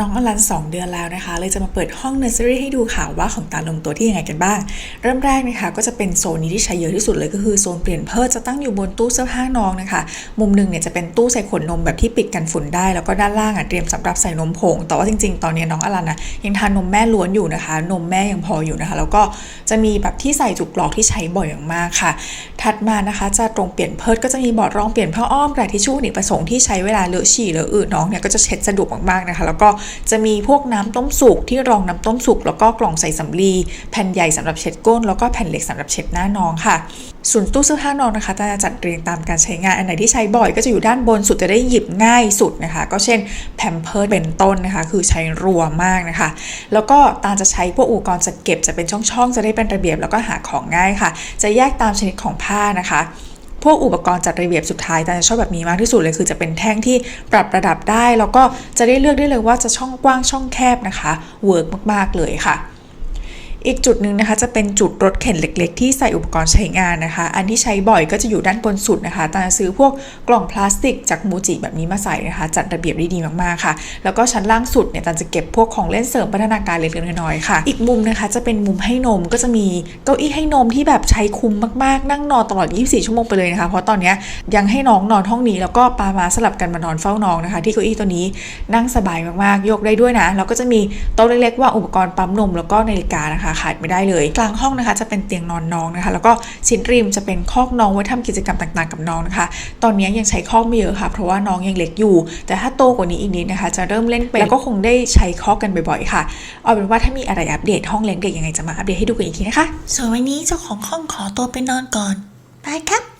น้องอลัน 2 เดือนแล้วนะคะ เลยจะมาเปิดห้องเนอร์เซอรี่ให้ดูค่ะว่าของตาลงตัวที่ยังไงกันบ้าง เริ่มแรกนะคะก็จะเป็นโซนนี้ที่ใช้เยอะที่สุดเลยก็คือโซนเปลี่ยนเพิร์จะตั้งอยู่บนตู้เสื้อผ้าน้องนะคะ มุมหนึ่งเนี่ยจะเป็นตู้ใส่ขวดนมแบบที่ปิดกันฝุ่นได้ แล้วก็ด้านล่างอะเตรียมสำหรับใส่นมผง แต่ว่าจริง ๆ ตอนนี้น้องอลันนะยังทานนมแม่ล้วนอยู่นะคะ นมแม่ยังพออยู่นะคะ แล้วก็จะมีแบบที่ใส่จุกหลอกที่ใช้บ่อยอย่างมากค่ะ ถัดมานะคะ จะตรงเปลี่ยนเพิร์ก็จะมีบอร์ดรองเปลี่ยนผ้าอ้อมกระดิชชู่อเนกประสงค์ที่ใช้เวลาเลอะฉี่เลอะอืดน้องเนี่ยก็จะเช็ดสะดวกมากๆนะคะ แล้วก็จะมีพวกน้ำต้มสุกที่รองน้ำต้มสุกแล้วก็กล่องใส่สำลีแผ่นใหญ่สำหรับเช็ดก้น แล้วก็แผ่นเล็กสำหรับเช็ดหน้าน้องค่ะ ส่วนตู้เสื้อผ้าน้องนะคะจะจัดเรียงตามการใช้งานอันไหนที่ใช้บ่อยก็จะอยู่ด้านบนสุดจะได้หยิบง่ายสุดนะคะ ก็เช่นแพมเพิร์ดเป็นต้นนะคะ คือใช้รัวมากนะคะ แล้วก็ตาจะใช้พวกอุปกรณ์จัดเก็บจะเป็นช่องๆ จะได้เป็นระเบียบแล้วก็หาของง่ายค่ะ จะแยกตามชนิดของผ้านะคะ พวกอุปกรณ์จัดระเบียบสุดท้ายตาจะชอบแบบนี้มากที่สุดเลยคือจะเป็นแท่งที่ปรับระดับได้ แล้วก็จะได้เลือกได้เลยว่าจะช่องกว้างช่องแคบนะคะเวิร์กมากๆเลยค่ะ อีกจุดหนึ่งนะคะจะเป็นจุดรถเข็นเล็กๆ ที่ใส่อุปกรณ์ใช้งานนะคะ อันที่ใช้บ่อยก็จะอยู่ด้านบนสุดนะคะตาซื้อพวกกล่องพลาสติกจากมูจิแบบนี้มาใส่นะคะ จัดระเบียบได้ดีมากๆค่ะ แล้วก็ชั้นล่างสุดเนี่ยตาจะเก็บพวกของเล่นเสริมพัฒนาการเล็กๆน้อยๆค่ะ อีกมุมนะคะจะเป็นมุมให้นมก็จะมีเก้าอี้ให้นมที่แบบใช้คุ้มมากๆ นั่งนอนตลอด 24 ชั่วโมงไปเลยนะคะ เพราะตอนเนี้ยยังให้น้องนอนห้องนี้แล้วก็ปามาสลับกันมานอนเฝ้าน้องนะคะ ที่เก้าอี้ตัวนี้นั่งสบายมากๆ ยกได้ด้วยนะแล้วก็จะมีโต๊ะเล็กๆว่าอุปกรณ์ปั๊มนมแล้วก็นาฬิกานะคะขาดไม่ได้เลย กลางห้องนะคะจะเป็นเตียงนอนน้องนะคะ แล้วก็ชิ้นริมจะเป็นคอกน้องไว้ทำกิจกรรมต่างๆ กับน้องนะคะ ตอนนี้ยังใช้คอกไม่เยอะค่ะ เพราะว่าน้องยังเล็กอยู่ แต่ถ้าโตกว่านี้อีกนิดนะคะ จะเริ่มเล่นเป็นแล้วก็คงได้ใช้คอกกันบ่อยๆค่ะ เอาเป็นว่าถ้ามีอะไรอัปเดตห้องเลี้ยงเด็กยังไงจะมาอัปเดตให้ดูกันอีกทีนะคะ ส่วนวันนี้เจ้าของห้องขอตัวไปนอนก่อนบายครับ